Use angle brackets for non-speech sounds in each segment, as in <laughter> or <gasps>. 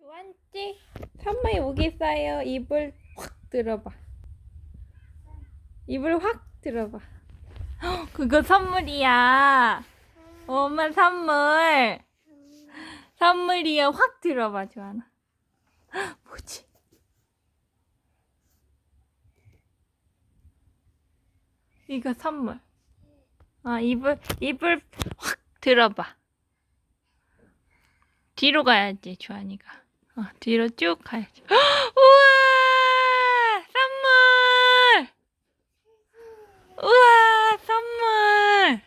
좋았지? 선물 여기 있어요. 입을 확 들어봐. 입을 확 들어봐. 헉, 그거 선물이야. 엄마 선물. 선물이야. 확 들어봐, 조하나. 헉, 뭐지? 이거 선물. 아, 입을, 입을 확 들어봐. 뒤로 가야지, 주한이가. 어, 뒤로 쭉 가야지. 헉, <gasps> 우와! 선물! 우와, 선물!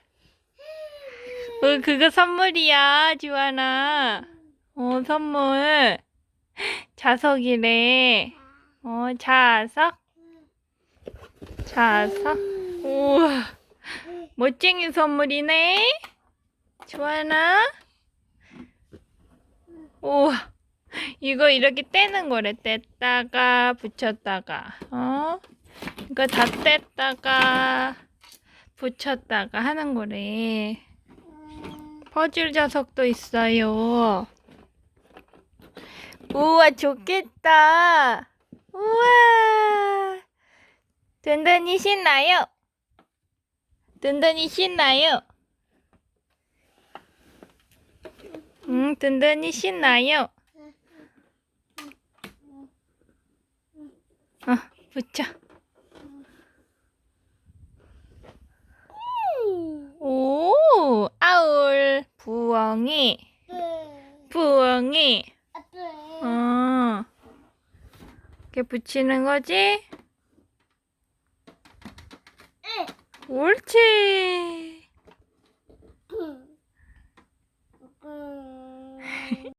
어, 그거 선물이야, 주한아. 어, 선물. 자석이래. 어, 자석? 자석? 우와. 멋쟁이 선물이네. 주한아. 우와. 이거 이렇게 떼는 거래. 뗐다가 붙였다가. 어? 이거 다 뗐다가 붙였다가 하는 거래. 퍼즐 자석도 있어요. 우와, 좋겠다. 우와. 든든히 신나요. 든든히 신나요. 응, 든든히 신나요. 어, 붙여. 오, 아울, 부엉이, 네. 부엉이. 네. 어, 이렇게 붙이는 거지? 네. 옳지. 음. 음.